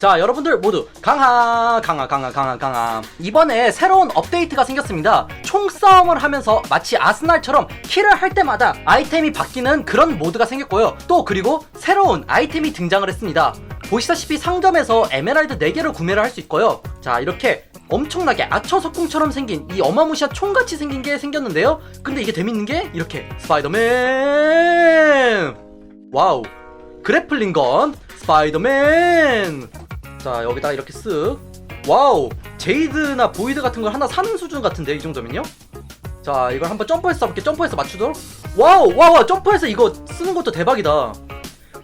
자 여러분들 모두 강하 강하 강하 강하 강하. 이번에 새로운 업데이트가 생겼습니다. 총싸움을 하면서 마치 아스날처럼 킬을 할 때마다 아이템이 바뀌는 그런 모드가 생겼고요. 또 그리고 새로운 아이템이 등장을 했습니다. 보시다시피 상점에서 에메랄드 4개를 구매를 할 수 있고요. 자 이렇게 엄청나게 아처석궁처럼 생긴 이 어마무시한 총같이 생긴 게 생겼는데요. 근데 이게 재밌는 게 이렇게 스파이더맨! 와우. 그래플링건 스파이더맨 자 여기다 이렇게 쓱. 와우! 제이드나 보이드 같은 걸 하나 사는 수준 같은데 이 정도면요? 자 이걸 한번 점프해서 써볼게 점프해서 맞추도록. 와우! 와우, 점프해서 이거 쓰는 것도 대박이다.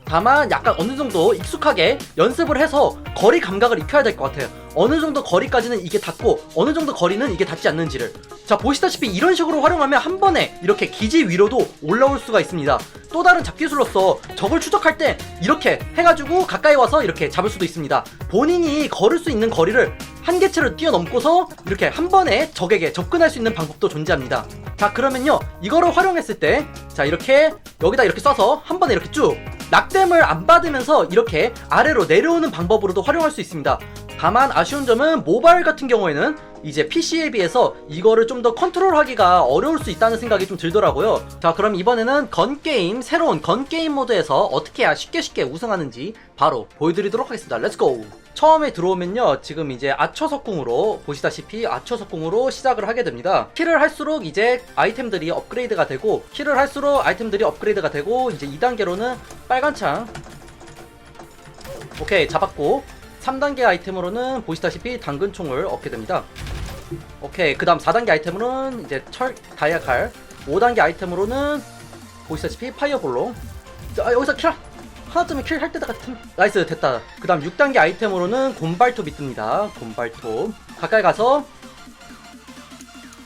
다만 약간 어느 정도 익숙하게 연습을 해서 거리 감각을 익혀야 될 것 같아요 어느 정도 거리까지는 이게 닿고 어느 정도 거리는 이게 닿지 않는지를. 자 보시다시피 이런 식으로 활용하면 한 번에 이렇게 기지 위로도 올라올 수가 있습니다. 또 다른 잡기술로서 적을 추적할 때 이렇게 해가지고 가까이 와서 이렇게 잡을 수도 있습니다. 본인이 걸을 수 있는 거리를 한계치를 뛰어넘고서 이렇게 한 번에 적에게 접근할 수 있는 방법도 존재합니다. 자 그러면요. 이거를 활용했을 때 자 이렇게 여기다 이렇게 쏴서 한 번에 이렇게 쭉 낙뎀을 안 받으면서 이렇게 아래로 내려오는 방법으로도 활용할 수 있습니다 다만 아쉬운 점은 모바일 같은 경우에는 이제 PC에 비해서 이거를 좀 더 컨트롤하기가 어려울 수 있다는 생각이 좀 들더라고요. 자, 그럼 이번에는 건 게임 새로운 건 게임 모드에서 어떻게 해야 쉽게 쉽게 우승하는지 바로 보여드리도록 하겠습니다. 렛츠고! 처음에 들어오면요, 지금 이제 아처석궁으로 보시다시피 아처석궁으로 시작을 하게 됩니다. 킬을 할수록 이제 아이템들이 업그레이드가 되고 킬을 할수록 아이템들이 업그레이드가 되고 이제 2단계로는 빨간 창 오케이 잡았고 3단계 아이템으로는 보시다시피 당근총을 얻게 됩니다. 오케이 그 다음 4단계 아이템으로는 이제 철 다이아 칼. 5단계 아이템으로는 보시다시피 파이어볼로 자, 아, 여기서 킬! 하나쯤에 킬할 때다 같은. 나이스 됐다. 그 다음 6단계 아이템으로는 곰발톱이 뜹니다. 곰발톱 가까이 가서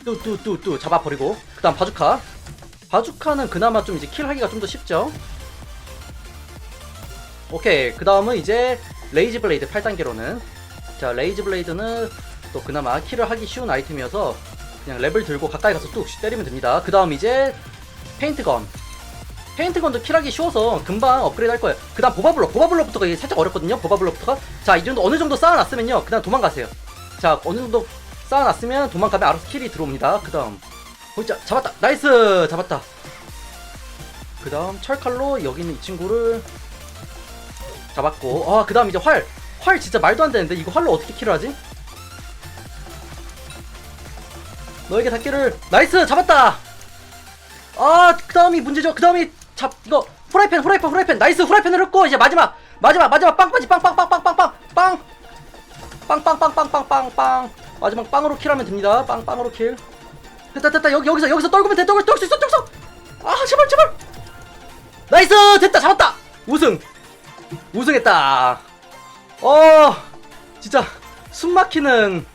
뚜뚜뚜뚜 잡아버리고. 그 다음 바주카. 바주카는 그나마 좀 이제 킬하기가 좀 더 쉽죠 오케이 그 다음은 이제 레이지 블레이드 8단계로는. 자 레이지 블레이드는 또 그나마 킬을 하기 쉬운 아이템이어서 그냥 랩을 들고 가까이 가서 뚝 때리면 됩니다. 그 다음 이제 페인트건. 페인트건도 킬하기 쉬워서 금방 업그레이드 할 거예요. 그 다음 보바블럭. 보바블럭부터가 살짝 어렵거든요 보바블럭부터가. 자 이 정도 어느 정도 쌓아놨으면요 그 다음 도망가세요. 자 어느 정도 쌓아놨으면 도망가면 알아서 킬이 들어옵니다. 그 다음. 어, 자 잡았다. 나이스! 잡았다. 그 다음 철칼로 여기 있는 이 친구를 잡았고 아그 다음 이제 활활 진짜 말도 안 되는데 이거 활로 어떻게 킬을 하지? 너에게 닿기를 나이스 잡았다 아그 다음이 문제죠 그 다음이 잡 이거 후라이팬 후라이팬 후라이팬 나이스 후라이팬을 했고 이제 마지막 마지막 마지막 빵빠지 빵빵빵빵빵빵 빵 빵빵빵빵빵빵빵 마지막 빵으로 킬하면 됩니다 빵 빵으로 킬 됐다 됐다 여기 여기서 여기서 떨구면 돼 떨굴 떨수 있어 떨수 아 제발 제발 나이스 됐다 잡았다 우승 우승했다. 어 진짜 숨막히는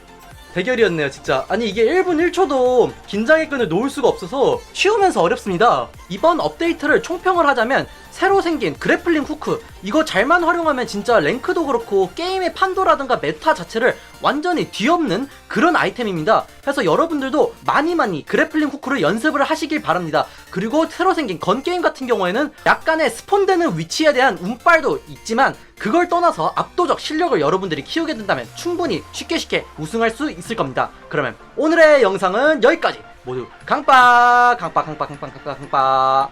대결이었네요 진짜. 아니 이게 1분 1초도 긴장의 끈을 놓을 수가 없어서 쉬우면서 어렵습니다. 이번 업데이트를 총평을 하자면 새로 생긴 그래플링 후크 이거 잘만 활용하면 진짜 랭크도 그렇고 게임의 판도라든가 메타 자체를 완전히 뒤엎는 그런 아이템입니다 그래서 여러분들도 많이 많이 그래플링 후크를 연습을 하시길 바랍니다 그리고 새로 생긴 건 게임 같은 경우에는 약간의 스폰되는 위치에 대한 운빨도 있지만 그걸 떠나서 압도적 실력을 여러분들이 키우게 된다면 충분히 쉽게 쉽게 우승할 수 있을 겁니다. 그러면 오늘의 영상은 여기까지. 모두 강빠 강빠 강빠 강빠 강빠 강빠